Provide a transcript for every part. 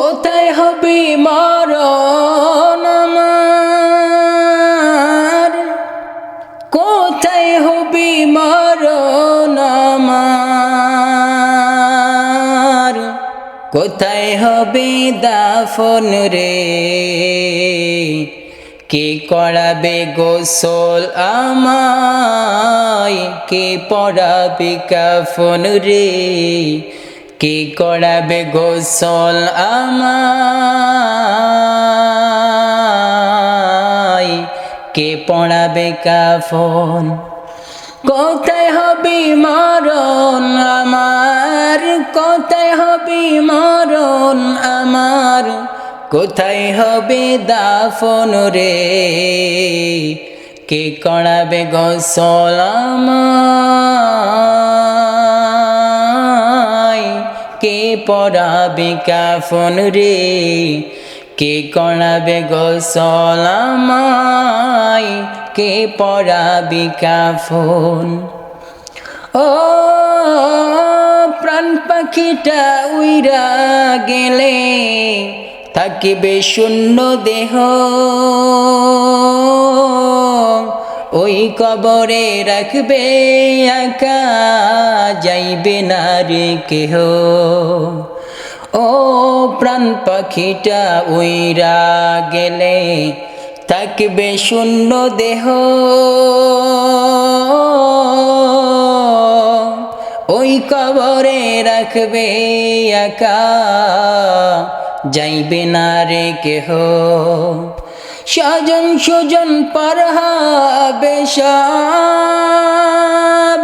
কোথায় হবে আমার? কোথায় হবে মরণ আমার? কোথায় হবে দাফন রে? কে করাবে গোসল আমায়? কে পড়াবে কাফন রে? কে করাবে গোসল আমায়? কে পড়াবে কাফন? কোথায় হবে মরণ আমার? কোথায় হবে মরণ আমার? কোথায় হবে দাফন রে? কে করাবে গোসল আমায়? কে পড়াবে কাফন রে? কে করাবে গোসল আমায়? কে পড়াবে কাফন? ও প্রাণ পাখিটা উইরা গেলে, থাকিবে শূন্য দেহ। ওই কবরে রাখবে একা, যাইবে না রে কেহ। ও প্রাণ পাখিটা উইরা গেলে থাকবে শূন্য দেহ। ওই কবরে রাখবে একা, যাইবে না রে কেহ। স্বজন সুজন পড়াবে সব।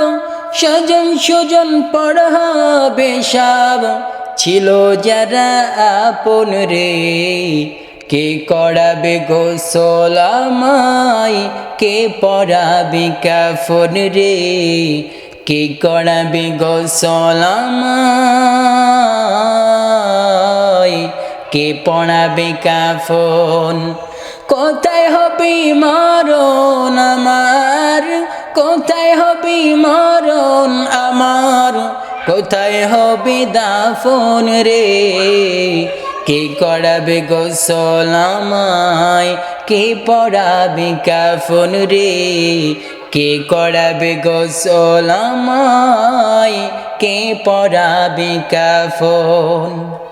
স্বজন সুজন পড়াবে সব। ছিল যারা আপন রে, কে করাবে গোসল আমায়, কে পড়াবে কাফন রে, কে করাবে গোসল আমায়, কে পড়াবে কাফন। কোথায় হবি মরণ আমার? কোথায় হবে মরণ আমার? কোথায় হবে দাফন রে? কে করাবে গোসল আমায়? কে পড়াবে কাফন রে? কে করাবে গোসল আমায়? কে পড়াবে কাফন?